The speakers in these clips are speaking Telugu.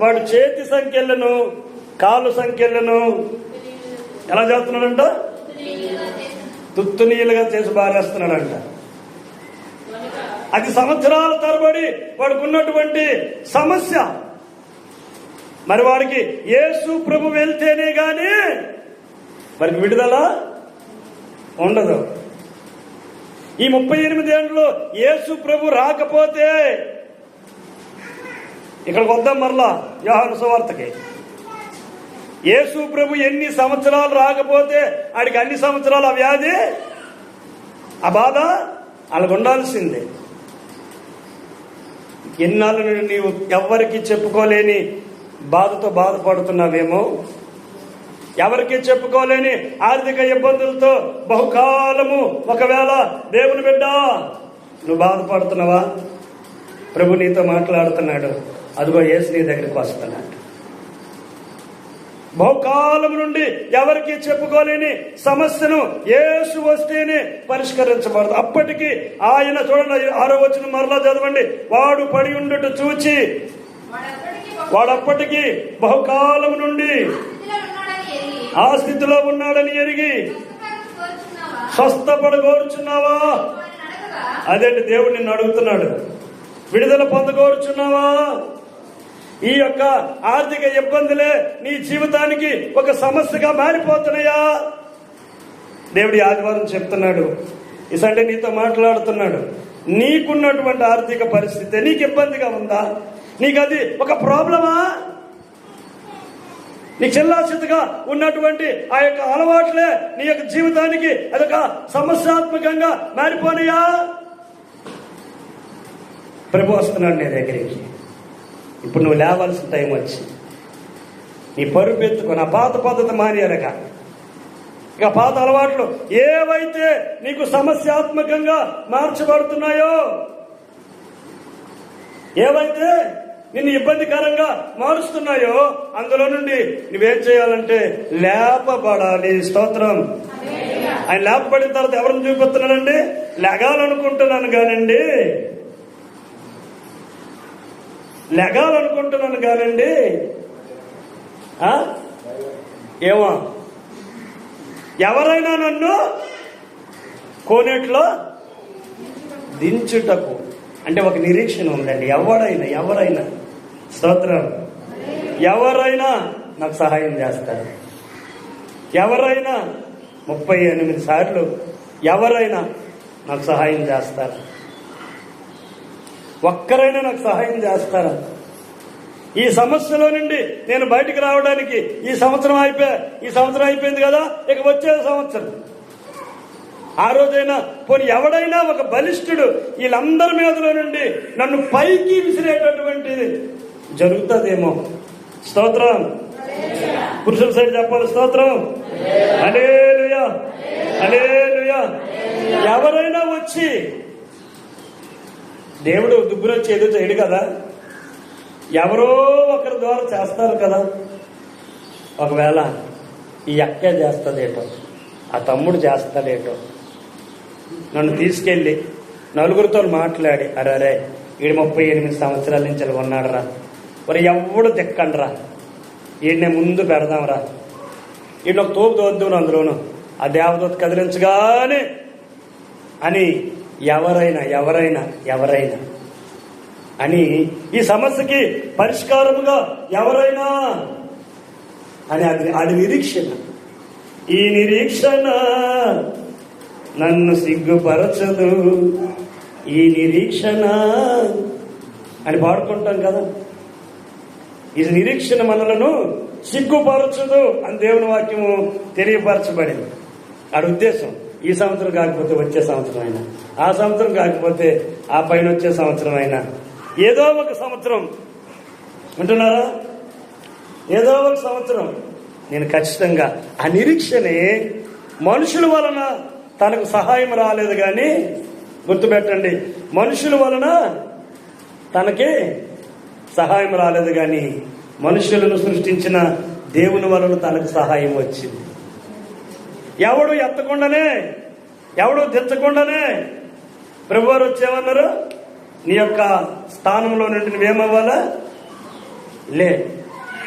వాడు చేతి సంఖ్యలను కాలు సంఖ్యలను ఎలా చేస్తున్నాడంట? తుత్తునీయులుగా చేసి బారేస్తున్నాడంట అది సంవత్సరాల తరబడి వాడుకున్నటువంటి సమస్య. మరి వాడికి యేసు ప్రభు వెళ్తేనే గాని మరి విడుదల ఉండదు. ఈ ముప్పై ఎనిమిది ఏళ్ళలో యేసు ప్రభు రాకపోతే ఇక్కడికి వద్దాం మరలా యోహాను సువార్తకి. యేసు ప్రభు ఎన్ని సంవత్సరాలు రాకపోతే ఆడికి అన్ని సంవత్సరాలు ఆ వ్యాధి? ఆ బాధ? వాళ్ళకు ఉండాల్సిందే. ఎన్నాళ్ళు నుండి నీవు ఎవరికి చెప్పుకోలేని బాధతో బాధపడుతున్నావేమో? ఎవరికి చెప్పుకోలేని ఆర్థిక ఇబ్బందులతో బహుకాలము ఒకవేళ దేవుని బిడ్డ నువ్వు బాధపడుతున్నావా? ప్రభు నీతో మాట్లాడుతున్నాడు. అదిగో యేసు నీ దగ్గరికి వస్తున్నాడు. బహుకాలం నుండి ఎవరికి చెప్పుకోలేని సమస్యను యేసు వస్తేనే పరిష్కరించబడదు. అప్పటికి ఆయన చూడండి ఆరో వచ్చిన మరలా చదవండి. వాడు పడి ఉండుట చూచి వాడప్పటికి బహుకాలం నుండి ఆ స్థితిలో ఉన్నాడని ఎరిగి స్వస్థపడగోరుచున్నావా అదేంటి దేవుడు నిన్ను అడుగుతున్నాడు. విడుదల పొందగోరుచున్నావా? ఈ యొక్క ఆర్థిక ఇబ్బందులే నీ జీవితానికి ఒక సమస్యగా మారిపోతున్నాయా? దేవుడి ఆదివారం చెప్తున్నాడు. ఈ సండే నీతో మాట్లాడుతున్నాడు. నీకున్నటువంటి ఆర్థిక పరిస్థితి నీకు ఇబ్బందిగా ఉందా? నీకు అది ఒక ప్రాబ్లమా? నీ చిల్లాచితగా ఉన్నటువంటి ఆ యొక్క అలవాట్లే నీ యొక్క జీవితానికి అదొక సమస్యాత్మకంగా మారిపోనయా? ప్రభు వస్తున్నాడు నీ దగ్గరికి. ఇప్పుడు నువ్వు లేవాల్సిన టైం వచ్చి నీ పరుపు ఎత్తుకొని ఆ పాత పద్ధతి మానేరక. ఇక పాత అలవాట్లు ఏవైతే నీకు సమస్యాత్మకంగా మార్చబడుతున్నాయో ఏవైతే నిన్ను ఇబ్బందికరంగా మారుస్తున్నాయో అందులో నుండి నువ్వేం చేయాలంటే లేపబడాలి. స్తోత్రం. ఆయన లేపబడిన తర్వాత ఎవరిని చూపిస్తున్నానండి లెగాలనుకుంటున్నాను కానండి. లెగాలనుకుంటున్నాను కానండి. ఏమో. ఎవరైనా నన్ను కోనేట్లో దించుటకు. అంటే ఒక నిరీక్షణ ఉందండి. ఎవరైనా ఎవరైనా. స్తోత్రం. ఎవరైనా నాకు సహాయం చేస్తారు. ఎవరైనా ముప్పై ఎనిమిది సార్లు ఎవరైనా నాకు సహాయం చేస్తారు. ఒక్కరైనా నాకు సహాయం చేస్తారా? ఈ సమస్యలో నుండి నేను బయటికి రావడానికి ఈ సంవత్సరం అయిపోయా ఈ సంవత్సరం అయిపోయింది కదా ఇక వచ్చే సంవత్సరం. ఆ రోజైనా పోనీ ఎవడైనా ఒక బలిష్ఠుడు వీళ్ళందరి మీదలో నుండి నన్ను పైకి విసిరేటటువంటిది జరుగుతుందేమో. స్తోత్రం. పురుషుల సైడ్ చెప్పాలి స్తోత్రం. అలేలుయా అలేలుయా ఎవరైనా వచ్చి దేవుడు దుబ్బురొచ్చి ఏదో చేయడు కదా? ఎవరో ఒకరి ద్వారా చేస్తారు కదా? ఒకవేళ ఈ అక్కే చేస్తుందేటో ఆ తమ్ముడు చేస్తాడేటో నన్ను తీసుకెళ్ళి నలుగురితో మాట్లాడి అరే అరే ఈడు ముప్పై ఎనిమిది సంవత్సరాల నుంచి ఉన్నాడురా. మరి ఎవడు దిక్కండ్రా ఈడనే ముందు పెడదాంరా. ఈయన ఒక తోపు తోద్దు అందులోను. ఆ దేవదూత కదిలించగానే అని ఎవరైనా ఎవరైనా ఎవరైనా అని ఈ సమస్యకి పరిష్కారముగా ఎవరైనా అని అది అది నిరీక్షణ. ఈ నిరీక్షణ నన్ను సిగ్గుపరచదు. ఈ నిరీక్షణ అని పాడుకుంటాం కదా. ఈ నిరీక్షణ మనలను సిగ్గుపరచదు అని దేవుని వాక్యము తెలియపరచబడింది. ఆడి ఉద్దేశం. ఈ సంవత్సరం కాకపోతే వచ్చే సంవత్సరం అయినా ఆ సంవత్సరం కాకపోతే ఆ పైన వచ్చే సంవత్సరం అయినా. ఏదో ఒక సంవత్సరం. వింటున్నారా? ఏదో ఒక సంవత్సరం. నేను ఖచ్చితంగా ఆ నిరీక్షనే మనుషుల వలన తనకు సహాయం రాలేదు కానీ గుర్తుపెట్టండి మనుషుల వలన తనకి సహాయం రాలేదు కానీ మనుషులను సృష్టించిన దేవుని వలన తనకు సహాయం వచ్చింది. ఎవడు ఎత్తకుండానే ఎవడు తెచ్చకుండానే ప్రభువారు వచ్చేమన్నారు నీ యొక్క స్థానంలో నుండి నువ్వేమవ్వాలా? లే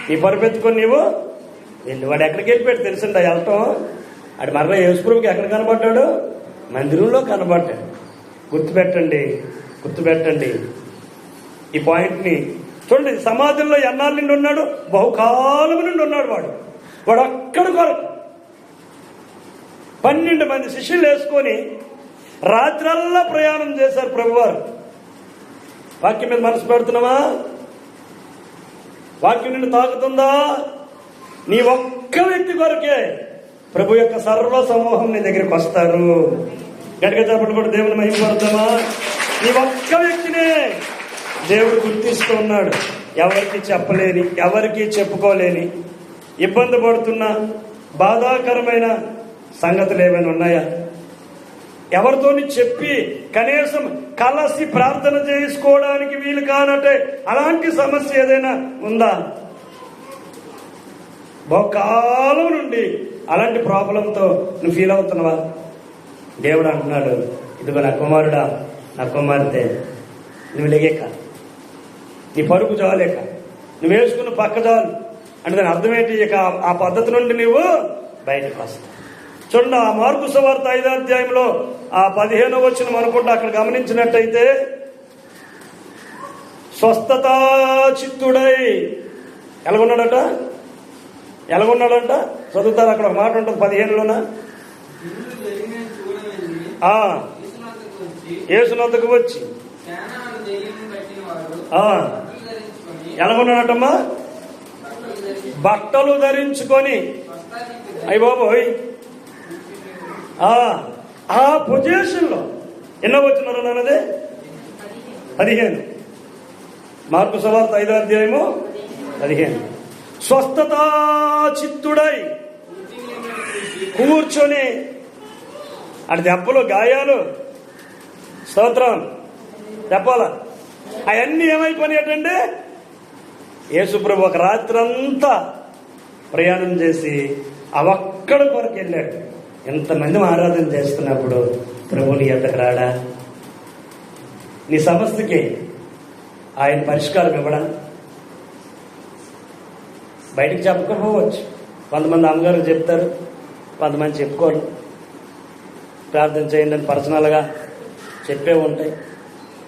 నీ పరిపెత్తుకొని నీవు వెళ్ళి. వాడు ఎక్కడికి వెళ్ళిపోయాడు తెలిసిందా? వెళ్ళటం ఆడు మరలా యేసుప్రభుకి ఎక్కడ కనబడ్డాడు? మందిరంలో కనబడ్డాడు. గుర్తుపెట్టండి గుర్తుపెట్టండి. ఈ పాయింట్ని చూడండి. సమాజంలో ఎన్నాళ్ళ నుండి ఉన్నాడు? బహుకాలం నుండి ఉన్నాడు వాడు. వాడు అక్కడ కొరకు పన్నెండు మంది శిష్యులు వేసుకొని రాత్రల్లా ప్రయాణం చేశారు ప్రభువారు. వాక్యం మీద మనసు పెడుతున్నావా? వాక్యం నిన్ను తాకుతుందా? నీ ఒక్క వ్యక్తి కొరకే ప్రభు యొక్క సర్వ సమూహం నీ దగ్గరికి వస్తారు. గట్టిగా చెప్పండి కూడా దేవుని మహిమపడతామా? నీ ఒక్క వ్యక్తినే దేవుడు గుర్తిస్తూ ఉన్నాడు. ఎవరికి చెప్పలేని ఎవరికి చెప్పుకోలేని ఇబ్బంది పడుతున్న బాధాకరమైన సంగతులు ఏమైనా ఉన్నాయా? ఎవరితోని చెప్పి కనీసం కలసి ప్రార్థన చేసుకోవడానికి వీలు కానట్టే అలాంటి సమస్య ఏదైనా ఉందా? బహుకాలం నుండి అలాంటి ప్రాబ్లంతో నువ్వు ఫీల్ అవుతున్నావా? దేవుడు అంటున్నాడు ఇదిగో నా కుమారుడా నా కుమార్తె నువ్వు లెగేక. నీ పరుగు చాలేక నువ్వు వేసుకున్న పక్క చాలు అంటే దాని అర్థం ఏంటి? ఇక ఆ- ఆ పద్ధతి నుండి నువ్వు బయటకు వస్తావు. చూడండి ఆ మార్పు సువార్త ఐదో అధ్యాయంలో ఆ పదిహేనో వచ్చిన అనుకుంటా అక్కడ గమనించినట్టయితే స్వస్థత చిత్తుడై ఎలాగున్నాడట? ఎలాగున్నాడంట? చదువుతారు? అక్కడ ఒక మాట ఉంటుంది పదిహేనులోన. ఏసునందుకు వచ్చి. ఎలాగున్నాడటమ్మా? బట్టలు ధరించుకొని. అయ్యి బాబోయ్. ఆ ఆ పొజిషన్లో ఎన్నో వచ్చినారు అన్నది పదిహేను. మార్పు సువార్త ఐదో అధ్యాయము పదిహేను. స్వస్థత చిత్తుడై కూర్చొని అటు దెబ్బలు గాయాలు స్తోత్రం చెప్పాలా అవన్నీ ఏమైపోయినాయటండి? యేసుప్రభు ఒక రాత్రంతా ప్రయాణం చేసి అవక్కడ కొరకు వెళ్ళాడు. ఎంతమంది ఆరాధన చేస్తున్నప్పుడు ప్రభుని ఎంతకు రాడా? నీ సమస్యకి ఆయన పరిష్కారం ఇవ్వడా? బయటకు చెప్పకపోవచ్చు. కొంతమంది అమ్మగారు చెప్తారు కొంతమంది చెప్పుకోరు. ప్రార్థన చేయండి అని పర్సనల్గా చెప్పే ఉంటాయి.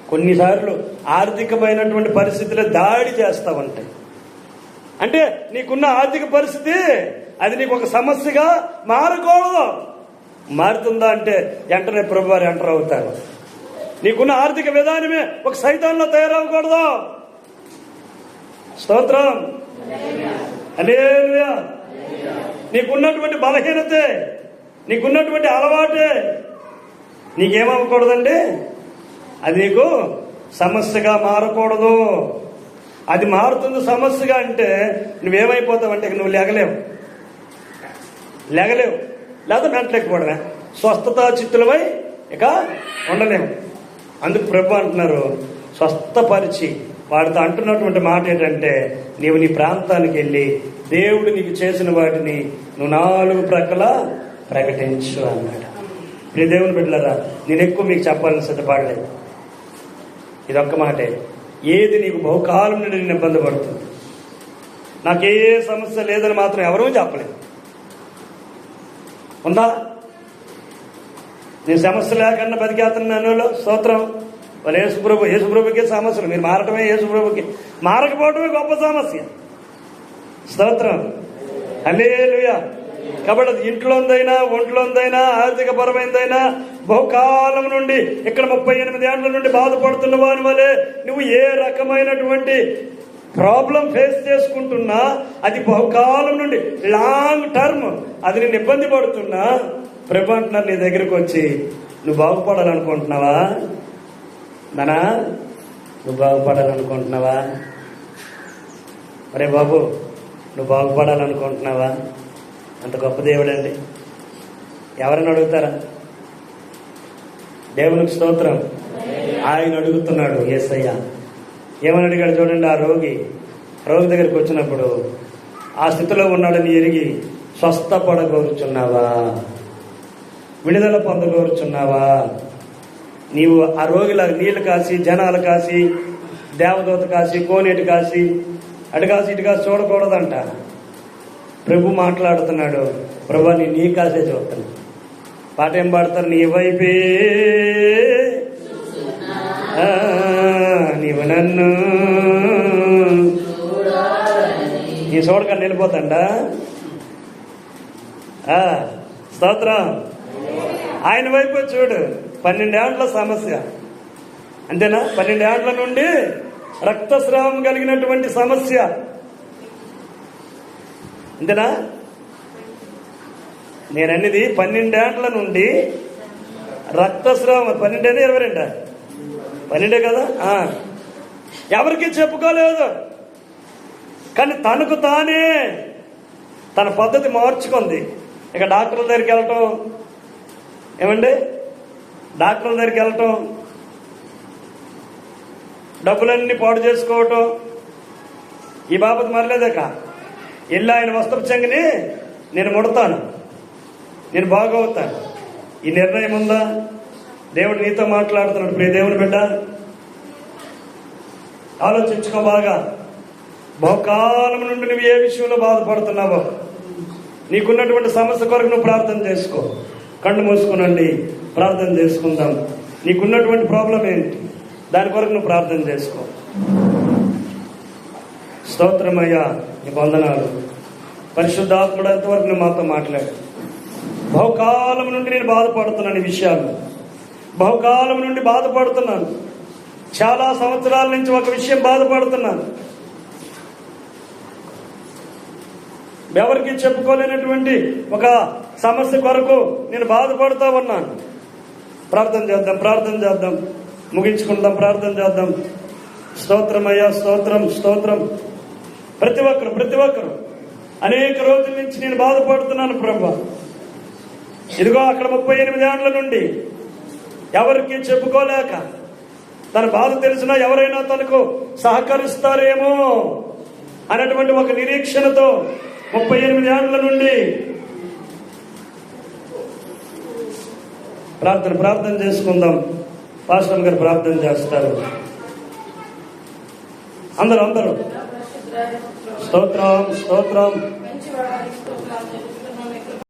కొన్నిసార్లు ఆర్థికమైనటువంటి పరిస్థితులు దాడి చేస్తూ ఉంటాయి. అంటే నీకున్న ఆర్థిక పరిస్థితి అది నీకు ఒక సమస్యగా మారకూడదు. మారుతుందా అంటే వెంటనే ప్రభు వారు ఎంటర్ అవుతారు. నీకున్న ఆర్థిక విధానమే ఒక సైతాన్లో తయారవ్వకూడదు. స్తోత్రం. హల్లెలూయా. నీకున్నటువంటి బలహీనతే నీకున్నటువంటి అలవాటే నీకేమవ్వకూడదండి? అది నీకు సమస్యగా మారకూడదు. అది మారుతుంది సమస్యగా అంటే నువ్వేమైపోతావు అంటే నువ్వు లేగలేవు. లేగలేవు. లేదా మెంటలేకపోవడమే స్వస్థత చిత్తులపై ఇక ఉండలేము. అందుకు ప్రభు అంటున్నారు స్వస్థపరిచి వాడితో అంటున్నటువంటి మాట ఏంటంటే నీవు నీ ప్రాంతానికి వెళ్ళి దేవుడు నీకు చేసిన వాటిని నువ్వు నాలుగు ప్రక్కల ప్రకటించు అన్నాడు. నీ దేవుని బిడ్డలరా నేను ఎక్కువ మీకు చెప్పాలని సిద్ధపడలేదు. ఇదొక్క మాటే. ఏది నీకు బహుకాలం నుండి నేను ఇబ్బంది పడుతుంది? నాకు ఏ సమస్య లేదని మాత్రం ఎవరూ చెప్పలేదు. ఉందా? నేను సమస్య లేకుండా బతికేస్తున్నాను స్తోత్రం. వాళ్ళు యేసుప్రభు యేసుప్రభుకి సమస్యలు. మీరు మారటమే యేసుప్రభుకి మారకపోవటమే గొప్ప సమస్య. స్తోత్రం. అల్లేలుయా కాబట్టి అది ఇంట్లోందైనా ఒంట్లోందైనా ఆర్థిక పరమైందైనా బహుకాలం నుండి ఇక్కడ ముప్పై ఎనిమిది ఏళ్ళ నుండి బాధపడుతున్న వారి వలె నువ్వు ఏ రకమైనటువంటి ప్రాబ్లం ఫేస్ చేసుకుంటున్నా అది బహుకాలం నుండి లాంగ్ టర్మ్. అది నేను ఇబ్బంది పడుతున్నా. ప్రభు అంటున్నారు నీ దగ్గరికి వచ్చి నువ్వు బాగుపడాలనుకుంటున్నావా? నానా నువ్వు బాగుపడాలనుకుంటున్నావా? అరే బాబు నువ్వు బాగుపడాలనుకుంటున్నావా? అంత గొప్ప దేవుడండి. ఎవరైనా అడుగుతారా? దేవునికి స్తోత్రం. ఆయన అడుగుతున్నాడు ఏసయ్య. ఏమని అడిగాడు చూడండి ఆ రోగి. రోగి దగ్గరికి వచ్చినప్పుడు ఆ స్థితిలో ఉన్నాడని ఎరిగి స్వస్థపడగోరుచున్నావా? విడుదల పొందగోరుచున్నావా? నీవు ఆ రోగిలా నీళ్ళు కాసి జనాలు కాసి దేవదూత కాసి కోనేటి కాసి అటు కాసి ఇటు కాసి చూడకూడదంట. ప్రభు మాట్లాడుతున్నాడు ప్రభు నీ నీ కాసే చూస్తాను. పాట ఏం పాడతారు? నీ వైపే. నన్ను ఈ చూడక వెళ్ళిపోతాడా స్తోత్రం. ఆయన వైపు చూడు పన్నెండేండ్ల సమస్య. అంతేనా? పన్నెండేండ్ల నుండి రక్తస్రావం కలిగినటువంటి సమస్య. అంతేనా? నేనన్నది పన్నెండేండ్ల నుండి రక్తస్రావం. పన్నెండేనా? ఇరవై రెండా? పన్నెండే కదా? ఎవరికి చెప్పుకోలేదు. కానీ తనకు తానే తన పద్ధతి మార్చుకుంది. ఇక డాక్టర్ల దగ్గరికి వెళ్ళటం ఏమండి? డాక్టర్ల దగ్గరికి వెళ్ళటం డబ్బులన్నీ పాడు చేసుకోవటం ఈ బాబత్ మరలేదక వెళ్ళి ఆయన వస్త్ర చెంగిని నేను ముడతాను. నేను బాగవుతాను. ఈ నిర్ణయం ఉందా? దేవుడు నీతో మాట్లాడుతున్నాడు. ప్రియ దేవుని బిడ్డ ఆలోచించుకో బాగా. బహుకాలం నుండి నువ్వు ఏ విషయంలో బాధపడుతున్నావో నీకున్నటువంటి సమస్య కొరకు నువ్వు ప్రార్థన చేసుకో. కళ్ళు మూసుకునండి ప్రార్థన చేసుకుందాం. నీకున్నటువంటి ప్రాబ్లం ఏంటి? దాని కొరకు నువ్వు ప్రార్థన చేసుకో. స్తోత్రమయ్యా నీ వందనాలు. పరిశుద్ధాత్ముడు ఎంతవరకు నువ్వు మాతో మాట్లాడు బహుకాలం నుండి నేను బాధపడుతున్నాను ఈ విషయాలు. బహుకాలం నుండి బాధపడుతున్నాను. చాలా సంవత్సరాల నుంచి ఒక విషయం బాధపడుతున్నాను. ఎవరికి చెప్పుకోలేనటువంటి ఒక సమస్య కొరకు నేను బాధపడుతూ ఉన్నాను. ప్రార్థన చేద్దాం ప్రార్థన చేద్దాం. ముగించుకుందాం ప్రార్థన చేద్దాం. స్తోత్రమయ్యా స్తోత్రం స్తోత్రం. ప్రతి ఒక్కరు ప్రతి ఒక్కరు. అనేక రోజుల నుంచి నేను బాధపడుతున్నాను ప్రభా. ఇదిగో అక్కడ ముప్పై ఎనిమిది ఏళ్ళ నుండి ఎవరికి చెప్పుకోలేక తన బాధ తెలిసినా ఎవరైనా తనకు సహకరిస్తారేమో అనేటువంటి ఒక నిరీక్షణతో ముప్పై ఎనిమిది ఏళ్ళ నుండి ప్రార్థన ప్రార్థన చేసుకుందాం. పాస్టర్ గారు ప్రార్థన చేస్తారు. అందరూ అందరూ. స్తోత్రం స్తోత్రం.